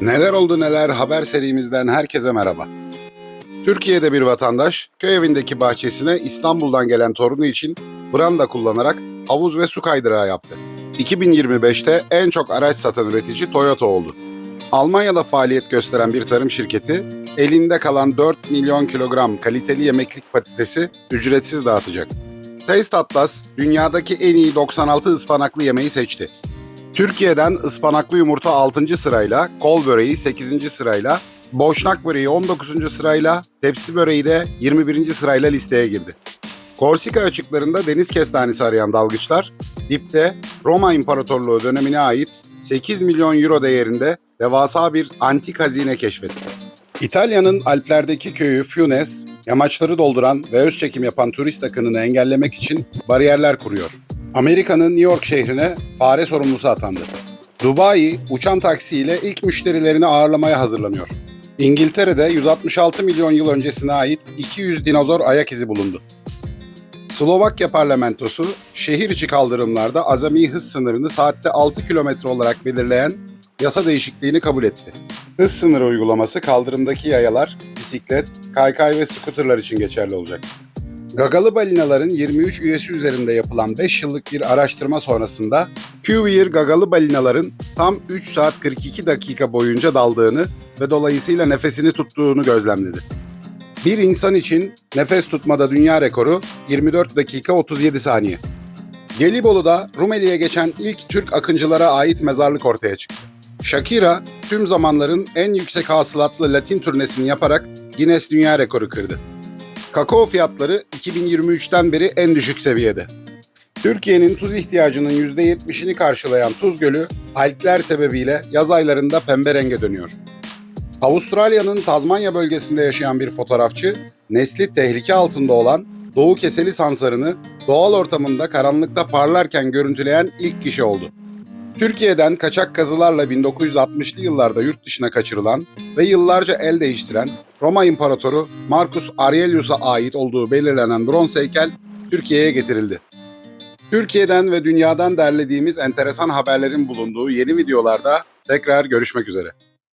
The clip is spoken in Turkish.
Neler oldu neler haber serimizden herkese merhaba. Türkiye'de bir vatandaş köy evindeki bahçesine İstanbul'dan gelen torunu için branda kullanarak havuz ve su kaydırağı yaptı. 2025'te en çok araç satan üretici Toyota oldu. Almanya'da faaliyet gösteren bir tarım şirketi elinde kalan 4 milyon kilogram kaliteli yemeklik patatesi ücretsiz dağıtacak. Taste Atlas dünyadaki en iyi 96 ıspanaklı yemeği seçti. Türkiye'den ıspanaklı yumurta 6. sırayla, kol böreği 8. sırayla, boşnak böreği 19. sırayla, tepsi böreği de 21. sırayla listeye girdi. Korsika açıklarında deniz kestanesi arayan dalgıçlar, dipte Roma İmparatorluğu dönemine ait 8 milyon euro değerinde devasa bir antik hazine keşfetti. İtalya'nın Alplerdeki köyü Funes, yamaçları dolduran ve öz çekim yapan turist akınını engellemek için bariyerler kuruyor. Amerika'nın New York şehrine fare sorumlusu atandı. Dubai, uçan taksiyle ilk müşterilerini ağırlamaya hazırlanıyor. İngiltere'de 166 milyon yıl öncesine ait 200 dinozor ayak izi bulundu. Slovakya parlamentosu şehir içi kaldırımlarda azami hız sınırını saatte 6 kilometre olarak belirleyen yasa değişikliğini kabul etti. Hız sınırı uygulaması kaldırımdaki yayalar, bisiklet, kaykay ve skuterlar için geçerli olacak. Gagalı balinaların 23 üyesi üzerinde yapılan 5 yıllık bir araştırma sonrasında Cuvier gagalı balinaların tam 3 saat 42 dakika boyunca daldığını ve dolayısıyla nefesini tuttuğunu gözlemledi. Bir insan için nefes tutmada dünya rekoru 24 dakika 37 saniye. Gelibolu'da Rumeli'ye geçen ilk Türk akıncılara ait mezarlık ortaya çıktı. Shakira tüm zamanların en yüksek hasılatlı Latin turnesini yaparak Guinness Dünya Rekoru kırdı. Kakao fiyatları 2023'ten beri en düşük seviyede. Türkiye'nin tuz ihtiyacının %70'ini karşılayan Tuz Gölü, algler sebebiyle yaz aylarında pembe renge dönüyor. Avustralya'nın Tazmanya bölgesinde yaşayan bir fotoğrafçı, nesli tehlike altında olan Doğu Keseli Sansarını doğal ortamında karanlıkta parlarken görüntüleyen ilk kişi oldu. Türkiye'den kaçak kazılarla 1960'lı yıllarda yurt dışına kaçırılan ve yıllarca el değiştiren Roma İmparatoru Marcus Aurelius'a ait olduğu belirlenen bronz heykel Türkiye'ye getirildi. Türkiye'den ve dünyadan derlediğimiz enteresan haberlerin bulunduğu yeni videolarda tekrar görüşmek üzere.